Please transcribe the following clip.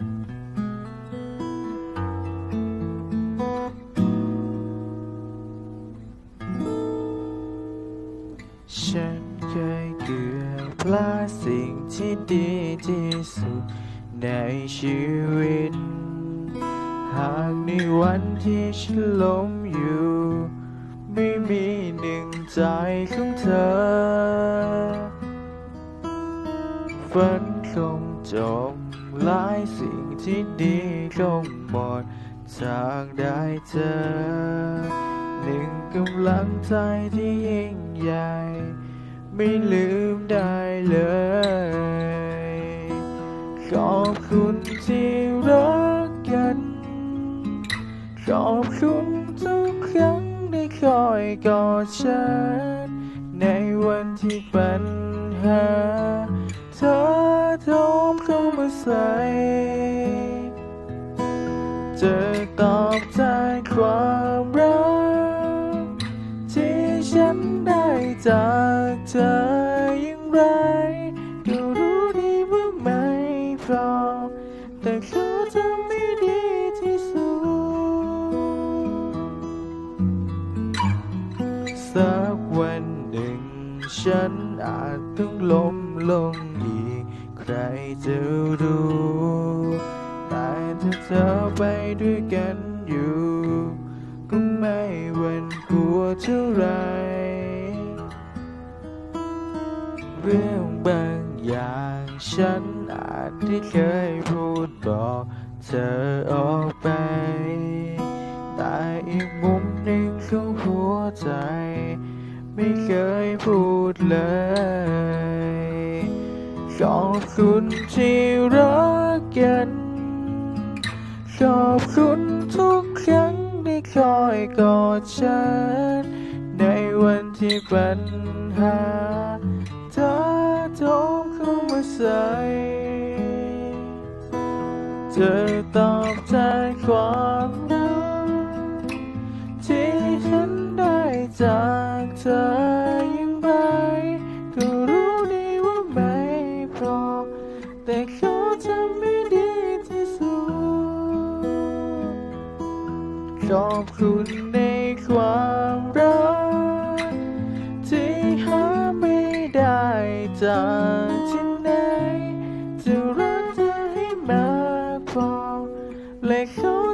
ฉันเคยเกือบพลาดสิ่งที่ดีที่สุดในชีวิต หากในวันที่ฉันล้มอยู่ ไม่มีหนึ่งใจของเธอฝัน คงจบหลายสิ่งที่ดีคงหมดทางได้เจอ หนึ่งกำลังใจที่ยิ่งใหญ่ ไม่ลืมได้เลย ขอบคุณที่รักกัน ขอบคุณทุกครั้งได้คอยกอดฉัน ในวันที่ปัญหา ตอบแทนความรัก ที่ฉันได้จากเธออย่างไร ก็รู้ดีว่าไม่พอแต่ขอทำให้ดีที่สุด สักวันหนึ่ง ฉันอาจต้องล้มลงอีก ใครจะรู้ ด้วยกันอยู่ ก็ไม่หวันกลัวเท่าไร เรื่องบางอย่างฉันอาจที่เคยพูดบอกเธอออกไป แต่อีกมุมหนึ่งของหัวใจ ไม่เคยพูดเลยขอบคุณที่รักกัน ขอบคุณทุกครั้งที่คอยกอดฉัน ในวันที่ปัญหาเธอโทรเข้ามาใส่เธอตอบแทนความ ขอบคุณในความรัก ที่หาไม่ได้จากที่ไหน จะรักเธอให้มากพอและขอ